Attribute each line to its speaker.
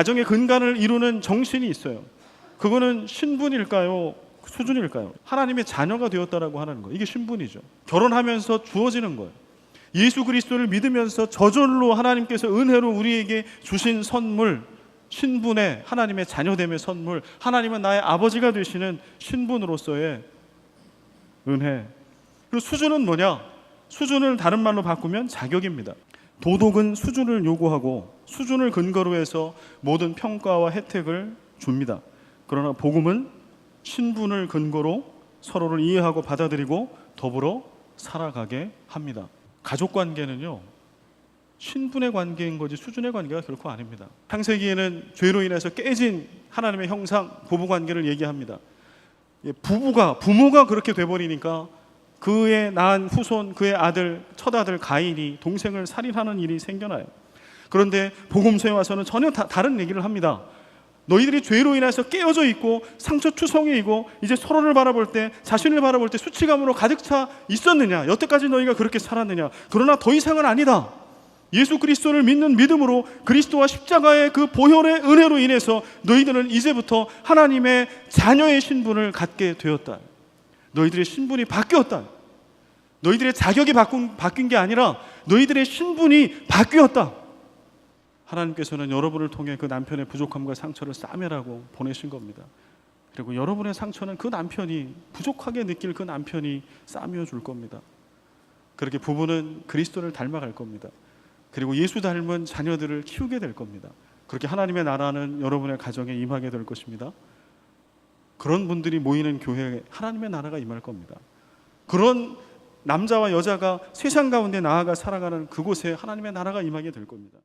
Speaker 1: 가정의 근간을 이루는 정신이 있어요. 그거는 신분일까요? 수준일까요? 하나님의 자녀가 되었다라고 하는 거. 이게 신분이죠. 결혼하면서 주어지는 거예요. 예수 그리스도를 믿으면서 저절로 하나님께서 은혜로 우리에게 주신 선물, 신분의 하나님의 자녀됨의 선물, 하나님은 나의 아버지가 되시는 신분으로서의 은혜. 그리고 수준은 뭐냐? 수준을 다른 말로 바꾸면 자격입니다. 도덕은 수준을 요구하고 수준을 근거로 해서 모든 평가와 혜택을 줍니다. 그러나 복음은 신분을 근거로 서로를 이해하고 받아들이고 더불어 살아가게 합니다. 가족 관계는요. 신분의 관계인 거지 수준의 관계가 결코 아닙니다. 창세기에는 죄로 인해서 깨진 하나님의 형상 부부 관계를 얘기합니다. 예, 부부가 부모가 그렇게 돼 버리니까 그의 낳은 후손 그의 아들 첫 아들 가인이 동생을 살인하는 일이 생겨나요. 그런데 복음서에 와서는 전혀 다, 다른 얘기를 합니다. 너희들이 죄로 인해서 깨어져 있고 상처 투성해 있고 이제 서로를 바라볼 때 자신을 바라볼 때 수치감으로 가득 차 있었느냐? 여태까지 너희가 그렇게 살았느냐? 그러나 더 이상은 아니다. 예수 그리스도를 믿는 믿음으로 그리스도와 십자가의 그 보혈의 은혜로 인해서 너희들은 이제부터 하나님의 자녀의 신분을 갖게 되었다. 너희들의 신분이 바뀌었다 너희들의 자격이 바꾼, 바뀐 게 아니라 너희들의 신분이 바뀌었다 하나님께서는 여러분을 통해 그 남편의 부족함과 상처를 싸매라고 보내신 겁니다. 그리고 여러분의 상처는 그 남편이 부족하게 느낄 그 남편이 싸매어 줄 겁니다. 그렇게 부부는 그리스도를 닮아갈 겁니다. 그리고 예수 닮은 자녀들을 키우게 될 겁니다. 그렇게 하나님의 나라는 여러분의 가정에 임하게 될 것입니다. 그런 분들이 모이는 교회에 하나님의 나라가 임할 겁니다. 그런 남자와 여자가 세상 가운데 나아가 살아가는 그곳에 하나님의 나라가 임하게 될 겁니다.